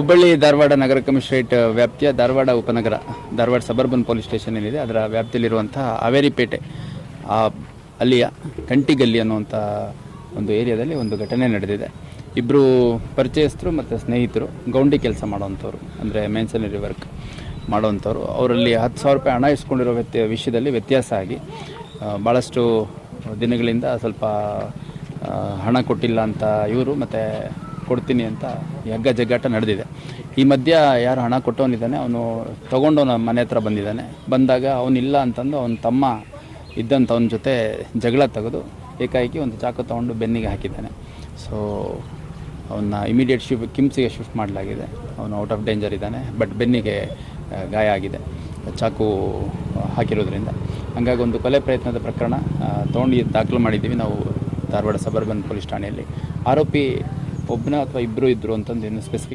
ಹುಬ್ಬಳ್ಳಿ ಧಾರವಾಡ ನಗರ commissionerate ವ್ಯಾಪ್ತಿಯ ಧಾರವಾಡ ಉಪನಗರ, Dharwad suburban police station ಏನಿದೆ, ಅದರ ವ್ಯಾಪ್ತಿಯಲ್ಲಿರುವಂತಹ ಹಾವೇರಿಪೇಟೆ ಆ ಅಲ್ಲಿಯ ಕಂಟಿಗಲ್ಲಿ ಅನ್ನುವಂಥ ಒಂದು ಏರಿಯಾದಲ್ಲಿ ಒಂದು ಘಟನೆ ನಡೆದಿದೆ. ಇಬ್ಬರು ಪರಿಚಯಸ್ಥರು ಮತ್ತು ಸ್ನೇಹಿತರು, ಗೌಂಡಿ ಕೆಲಸ ಮಾಡೋವಂಥವ್ರು ಅಂದರೆ ಮೆನ್ಸನರಿ ವರ್ಕ್ ಮಾಡೋವಂಥವ್ರು ಅವರಲ್ಲಿ ಹತ್ತು ಸಾವಿರ ರೂಪಾಯಿ ಹಣ ಇಸ್ಕೊಂಡಿರೋ ವ್ಯತ್ಯ, ವಿಷಯದಲ್ಲಿ ವ್ಯತ್ಯಾಸ ಆಗಿ ಭಾಳಷ್ಟು ದಿನಗಳಿಂದ ಸ್ವಲ್ಪ ಹಣ ಕೊಟ್ಟಿಲ್ಲ ಅಂತ ಇವರು, ಮತ್ತು ಕೊಡ್ತೀನಿ ಅಂತ ಯಗ್ಗ ಜಗ್ಗಾಟ ನಡೆದಿದೆ. ಈ ಮಧ್ಯ ಯಾರು ಹಣ ಕೊಟ್ಟವನಿದ್ದಾನೆ, ಅವನು ತೊಗೊಂಡವನ ಮನೆ ಹತ್ರ ಬಂದಿದ್ದಾನೆ. ಬಂದಾಗ ಅವನಿಲ್ಲ ಅಂತಂದು ಅವನ ತಮ್ಮ ಇದ್ದಂಥವನ ಜೊತೆ ಜಗಳ ತೆಗೆದು ಏಕಾಏಕಿ ಒಂದು ಚಾಕು ತೊಗೊಂಡು ಬೆನ್ನಿಗೆ ಹಾಕಿದ್ದಾನೆ. ಸೊ ಅವನ್ನ ಇಮಿಡಿಯೇಟ್ ಶಿಫ್ ಕಿಮ್ಸಿಗೆ ಶಿಫ್ಟ್ ಮಾಡಲಾಗಿದೆ. ಅವನು ಔಟ್ ಆಫ್ ಡೇಂಜರ್ ಇದ್ದಾನೆ ಬಟ್ ಬೆನ್ನಿಗೆ ಗಾಯ ಆಗಿದೆ. ಚಾಕು ಹಾಕಿರೋದ್ರಿಂದ. ಹಂಗಾಗಿ ಒಂದು ಕೊಲೆ ಪ್ರಯತ್ನದ ಪ್ರಕರಣ ತೊಗೊಂಡು ದಾಖಲು ಮಾಡಿದ್ದೀವಿ. ನಾವು ಧಾರವಾಡ ಸಬರ್ಬನ್ ಪೊಲೀಸ್ ಠಾಣೆಯಲ್ಲಿ. ಆರೋಪಿ ಒಬ್ಬನ ಅಥವಾ ಇಬ್ಬರು ಇದ್ದರು ಅಂತಂದು ಸ್ಪೆಸಿಫಿಕ್